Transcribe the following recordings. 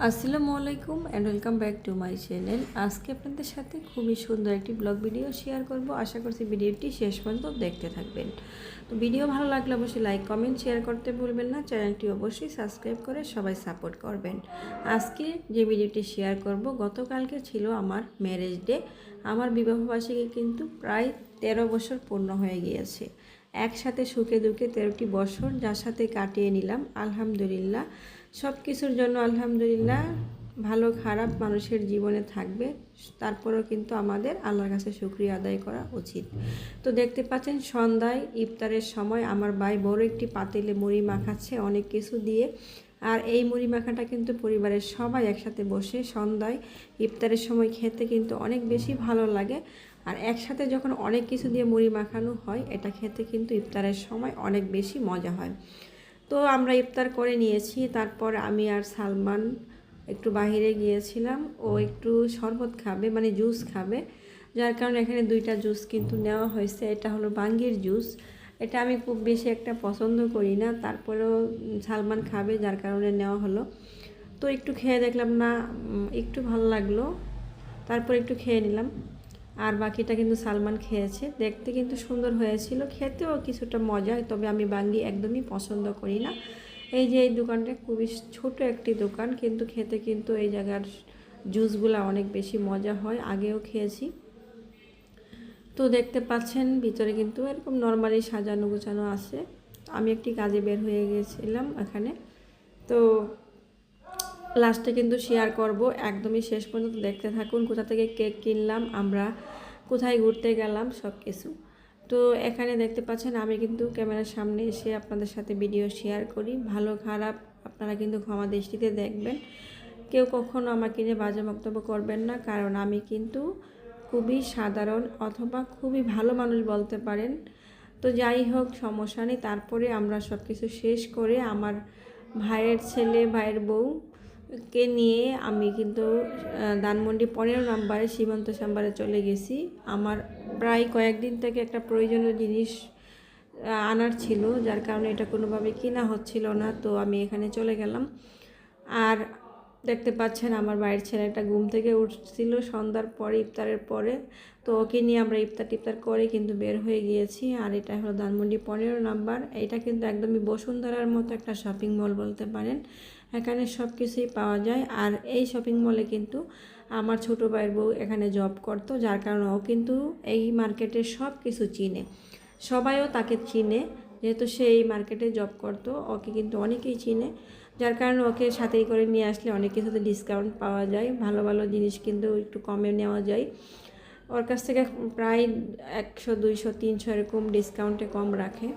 আসসালামু আলাইকুম and welcome back to my channel আজকে আপনাদের সাথে খুবই সুন্দর একটি ব্লগ ভিডিও শেয়ার করব। আশা করছি ভিডিওটি শেষ পর্যন্ত দেখতে থাকবেন। তো ভিডিও ভালো লাগলে অবশ্যই লাইক কমেন্ট শেয়ার করতে ভুলবেন না। চ্যানেলটি অবশ্যই সাবস্ক্রাইব করে সবাই সাপোর্ট করবেন। আজকে যে ভিডিওটি শেয়ার করব, গতকালকে ছিল আমার ম্যারেজ ডে আমার বিবাহবার্ষিকী কিন্তু প্রায় তেরো বছর পূর্ণ হয়ে গিয়েছে। একসাথে সুখে দুঃখে তেরোটি বছর যার সাথে কাটিয়ে নিলাম। আলহামদুলিল্লাহ। সব কিছুর জন্য আলহামদুলিল্লাহ ভালো, খারাপ মানুষের জীবনে থাকবে। তারপরেও কিন্তু আমাদের আল্লাহর কাছে শুক্রিয়া আদায় করা উচিত। তো দেখতে পাচ্ছেন, সন্ধ্যায় ইফতারের সময় আমার ভাই বড় একটি পাতিলে মুড়ি মাখাচ্ছে অনেক কিছু দিয়ে। আর এই মুড়ি মাখাটা কিন্তু পরিবারের সবাই একসাথে বসে সন্ধ্যায় ইফতারের সময় খেতে কিন্তু অনেক বেশি ভালো লাগে। আর একসাথে যখন অনেক কিছু দিয়ে মুড়ি মাখানো হয়, এটা খেতে কিন্তু ইফতারের সময় অনেক বেশি মজা হয়। তো আমরা ইফতার করে নিয়েছি। তারপর আমি আর সালমান একটু বাইরে গিয়েছিলাম। ও একটু শরবত খাবে মানে জুস খাবে। যার কারণে এখানে দুইটা জুস কিন্তু নেওয়া হয়েছে। এটা হলো বাঙ্গির জুস। এটা আমি খুব বেশি একটা পছন্দ করি না। তারপরেও সালমান খাবে যার কারণে নেওয়া হলো। তো একটু খেয়ে দেখলাম না একটু ভালো লাগল। তারপর একটু খেয়ে নিলাম। আর বাকিটা কিন্তু সালমান খেয়েছে। দেখতে কিন্তু সুন্দর হয়েছিল। খেতেও কিছুটা মজা, তবে আমি বাঙ্গি একদমই পছন্দ করি না। এই যে এই দোকানটা খুবই ছোট একটি দোকান, কিন্তু খেতে কিন্তু এই জায়গার জুসগুলো অনেক বেশি মজা হয়। আগেও খেয়েছি। তো দেখতে পাচ্ছেন, ভিতরে কিন্তু এরকম নর্মালি সাজানো গোছানো আছে। আমি একটি কাজে বের হয়ে গিয়েছিলাম এখানে। তো লাস্টে কিন্তু শেয়ার করব। একদমই শেষ পর্যন্ত দেখতে থাকুন কোথা থেকে কেক কিনলাম, আমরা কোথায় ঘুরতে গেলাম সব কিছু তো এখানে দেখতে পাচ্ছেন, আমি কিন্তু ক্যামেরার সামনে এসে আপনাদের সাথে ভিডিও শেয়ার করি। ভালো, খারাপ, আপনারা কিন্তু ক্ষমা দৃষ্টিতে দেখবেন। কেউ কখনো আমাকে নিয়ে বাজে বক্তব্য করবেন না, কারণ আমি কিন্তু খুবই সাধারণ অথবা খুবই ভালো মানুষ বলতে পারেন। তো যাই হোক, সমস্যা নেই। তারপরে আমরা সব কিছু শেষ করে আমার ভাইয়ের ছেলে, ভাইয়ের বউ কে নিয়ে আমি কিন্তু ধানমন্ডি পনেরো নম্বরে, সীমান্ত সাম্বারে চলে গেছি। আমার প্রায় কয়েকদিন থেকে একটা প্রয়োজনীয় জিনিস আনার ছিল, যার কারণে এটা কোনোভাবে কিনা হচ্ছিল না, তো আমি এখানে চলে গেলাম। আর দেখতে পাচ্ছেন, আমার বাড়ির ছেলেটা ঘুম থেকে উঠছিল, সন্ধ্যার পরে, ইফতারের পরে। তো ওকে নিয়ে আমরা ইফতার টিফতার করে কিন্তু বের হয়ে গিয়েছি। আর এটা হলো ধানমন্ডি পনেরো নাম্বার। এটা কিন্তু একদমই বসুন্ধরার মতো একটা শপিং মল বলতে পারেন। এখানে সব কিছুই পাওয়া যায়। আর এই শপিং মলে কিন্তু আমার ছোটো ভাইয়ের বউ এখানে জব করতো, যার কারণে ও কিন্তু এই মার্কেটের সব কিছু চিনে। সবাইও তাকে চিনে, যেহেতু সে এই মার্কেটে জব করতো, ওকে কিন্তু অনেকেই চিনে। যার কারণে ওকে সাথেই করে নিয়ে আসলে অনেক কিছুতে ডিসকাউন্ট পাওয়া যায়, ভালো ভালো জিনিস কিন্তু একটু কমে নেওয়া যায়। ওর কাছ থেকে প্রায় একশো, দুইশো, তিনশো এরকম ডিসকাউন্টে কম রাখে।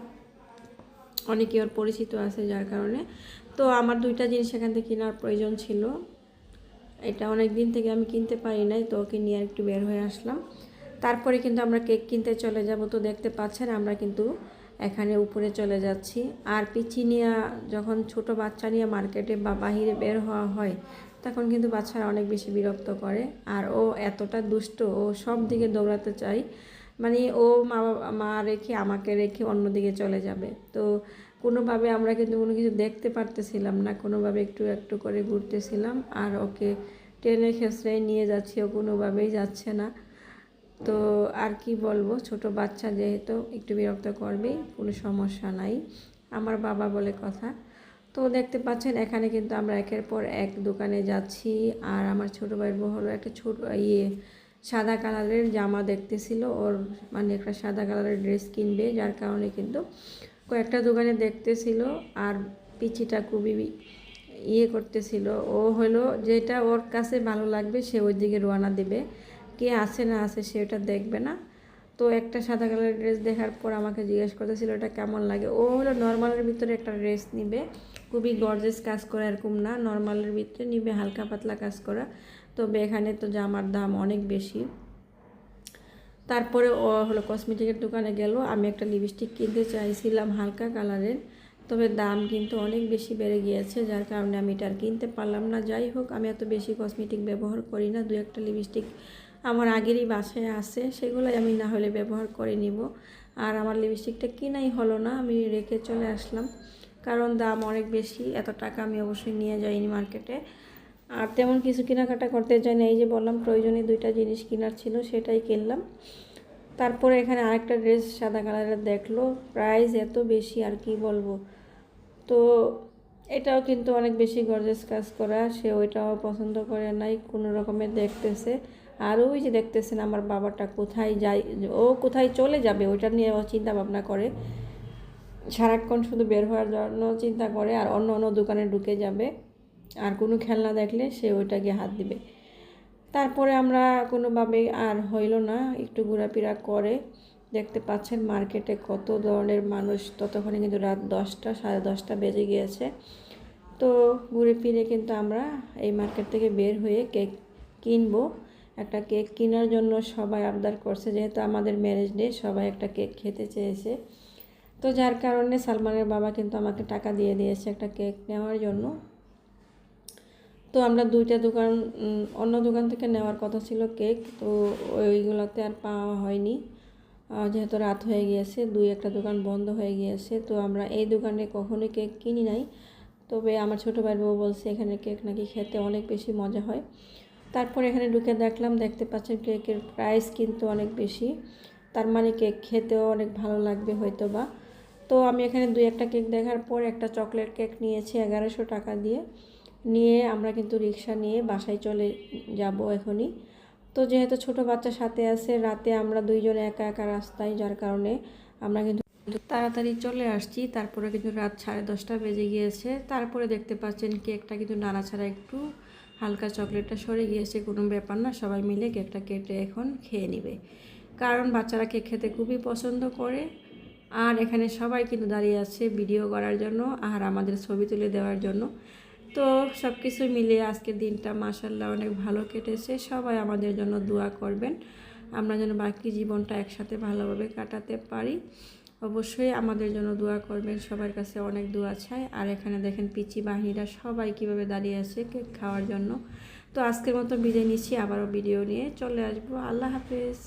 অনেকে ওর পরিচিত আছে, যার কারণে তো আমার দুইটা জিনিস এখান থেকে কেনার প্রয়োজন ছিল। এটা অনেক দিন থেকে আমি কিনতে পারি নাই, তো ওকে নিয়ে একটু বের হয়ে আসলাম। তারপরে কিন্তু আমরা কেক কিনতে চলে যাব তো দেখতে পাচ্ছেন, আমরা কিন্তু এখানে উপরে চলে যাচ্ছি। আর পিচি নিয়ে, যখন ছোট বাচ্চা নিয়ে মার্কেটে বা বাহিরে বের হওয়া হয়, তখন কিন্তু বাচ্চারা অনেক বেশি বিরক্ত করে। আর ও এতটা দুষ্ট, ও সব দিকে দৌড়াতে চায়। মানে ও মা মা রেখে আমাকে রেখে অন্যদিকে চলে যাবে। তো কোনোভাবে আমরা কিন্তু কোনো কিছু দেখতে পারতেছিলাম না, কোনোভাবে একটু একটু করে ঘুরতেছিলাম আর ওকে ট্রেনের ক্ষেত্রে নিয়ে যাচ্ছি, ও কোনোভাবেই যাচ্ছে না। তো আর কি বলব, ছোট বাচ্চা যেহেতু, একটু বিরক্ত করবেই কোনো সমস্যা নাই। আমার বাবা বলে কথা। তো দেখতে পাচ্ছেন, এখানে কিন্তু আমরা একের পর এক দোকানে যাচ্ছি আর আমার ছোটো ভাইয়ের বউ হলো একটা ছোট ইয়ে সাদা কালারের জামা দেখতেছিল। ওর মানে একটা সাদা কালারের ড্রেস কিনবে, যার কারণে কিন্তু কয়েকটা দোকানে দেখতেছিল আর পিচিটা খুবই ইয়ে করতেছিল। ও হলো যেটা ওর কাছে ভালো লাগবে, সে ওই দিকে রোয়ানা দেবে। কে আছে না আছে সে ওটা দেখবে না। তো একটা সাদা কালারের ড্রেস দেখার পর আমাকে জিজ্ঞেস করতেছিল, এটা কেমন লাগে? ও হলো নর্মালের ভিতরে একটা ড্রেস নিবে। খুবই গর্জেস কাজ করা, এরকম না। নর্মালের ভিতরে নিবে, হালকা পাতলা কাজ করা। তবে এখানে তো জামার দাম অনেক বেশি। তারপরে ও হলো কসমেটিকের দোকানে গেল, আমি একটা লিপস্টিক কিনতে চাইছিলাম হালকা কালারের তবে দাম কিন্তু অনেক বেশি বেড়ে গিয়েছে, যার কারণে আমি এটা কিনতে পারলাম না। যাই হোক, আমি এত বেশি কসমেটিক ব্যবহার করি না দু একটা লিপস্টিক আমার আগেরই বাসায় আছে, সেগুলোই আমি না হলে ব্যবহার করে নিব। আর আমার লিপস্টিকটা কিনাই হলো না, আমি রেখে চলে আসলাম। কারণ দাম অনেক বেশি, এত টাকা আমি অবশ্যই নিয়ে যাইনি মার্কেটে আর তেমন কিছু কেনাকাটা করতে চাই না এই যে বললাম প্রয়োজনীয় দুইটা জিনিস কেনার ছিল, সেটাই কিনলাম। তারপরে এখানে আরেকটা ড্রেস সাদা কালারের দেখল। প্রাইস এত বেশি, আর কি বলব? তো এটাও কিন্তু অনেক বেশি গর্জেস কাজ করা। সে ওইটাও পছন্দ করে নাই, কোনো রকমের দেখতেছে। আর ওই যে দেখতেছেন আমার বাবাটা কোথায় যায়, ও কোথায় চলে যাবে, ওইটা নিয়ে ও চিন্তা ভাবনা করে। সারাক্ষণ শুধু বের হওয়ার জন্য চিন্তা করে, আর অন্য অন্য দোকানে ঢুকে যাবে। আর কোনো খেলনা দেখলে সে ওইটা গিয়ে হাত দিবে। তারপরে আমরা কোনোভাবে আর হইল না, একটু ঘোরাফেরা করে দেখতে পাচ্ছেন মার্কেটে কত ধরনের মানুষ, ততক্ষণে কিন্তু রাত দশটা, সাড়ে দশটা বেজে গিয়েছে। তো ঘুরে ফিরে কিন্তু আমরা এই মার্কেট থেকে বের হয়ে কেক কিনবো, একটা কেক কেনার জন্য সবাই আবদার করছে, যেহেতু আমাদের ম্যারেজ ডে সবাই একটা কেক খেতে চেয়েছে। তো যার কারণে সালমানের বাবা কিন্তু আমাকে টাকা দিয়ে দিয়েছে একটা কেক নেওয়ার জন্য। তো আমরা দুইটা দোকান অন্য দোকান থেকে নেওয়ার কথা ছিল কেক, তো ওইগুলোতে আর পাওয়া হয়নি। যেহেতু রাত হয়ে গিয়েছে, দুই একটা দোকান বন্ধ হয়ে গিয়েছে, তো আমরা এই দোকানে কখনোই কেক কিনি নাই। তবে আমার ছোটো ভাই বউ বলছে, এখানে কেক নাকি খেতে অনেক বেশি মজা হয়। তারপর এখানে ঢুকে দেখলাম, দেখতে পাচ্ছেন কেকের প্রাইস কিন্তু অনেক বেশি। তার মানে কেক খেতেও অনেক ভালো লাগবে হয়তো বা তো আমি এখানে দুই একটা কেক দেখার পর একটা চকলেট কেক নিয়েছি এগারোশো টাকা দিয়ে। নিয়ে আমরা কিন্তু রিক্সা নিয়ে বাসায় চলে যাব এখনই। তো যেহেতু ছোট বাচ্চা সাথে আছে, রাতে আমরা দুইজনে একা একা রাস্তায়, যার কারণে আমরা কিন্তু তাড়াতাড়ি চলে আসছি। তারপরে কিন্তু রাত সাড়ে দশটা বেজে গিয়েছে। তারপরে দেখতে পাচ্ছেন কেকটা কিন্তু নাড়াছাড়া একটু হালকা চকলেটটা সরে গিয়েছে, কোনো ব্যাপার না। সবাই মিলে কেকটা কেটে এখন খেয়ে নেবে। কারণ বাচ্চারা কেক খেতে খুবই পছন্দ করে। আর এখানে সবাই কিন্তু দাঁড়িয়ে আছে ভিডিও করার জন্য আর আমাদের ছবি তুলে দেওয়ার জন্য। তো সব কিছু মিলিয়ে আজকের দিনটা মাসাল্লাহ অনেক ভালো কেটেছে। সবাই আমাদের জন্য দোয়া করবেন। আমরা যেন বাকি জীবনটা একসাথে ভালোভাবে কাটাতে পারি। অবশ্যই আমাদের জন্য দোয়া করবেন। সবার কাছে অনেক দোয়া চাই। আর এখানে দেখেন পিচি বাহিনীরা সবাই কীভাবে দাঁড়িয়ে আছে কেক খাওয়ার জন্য। তো আজকের মতো বিদায় নিচ্ছি। আবারও ভিডিও নিয়ে চলে আসব। আল্লাহ হাফেজ।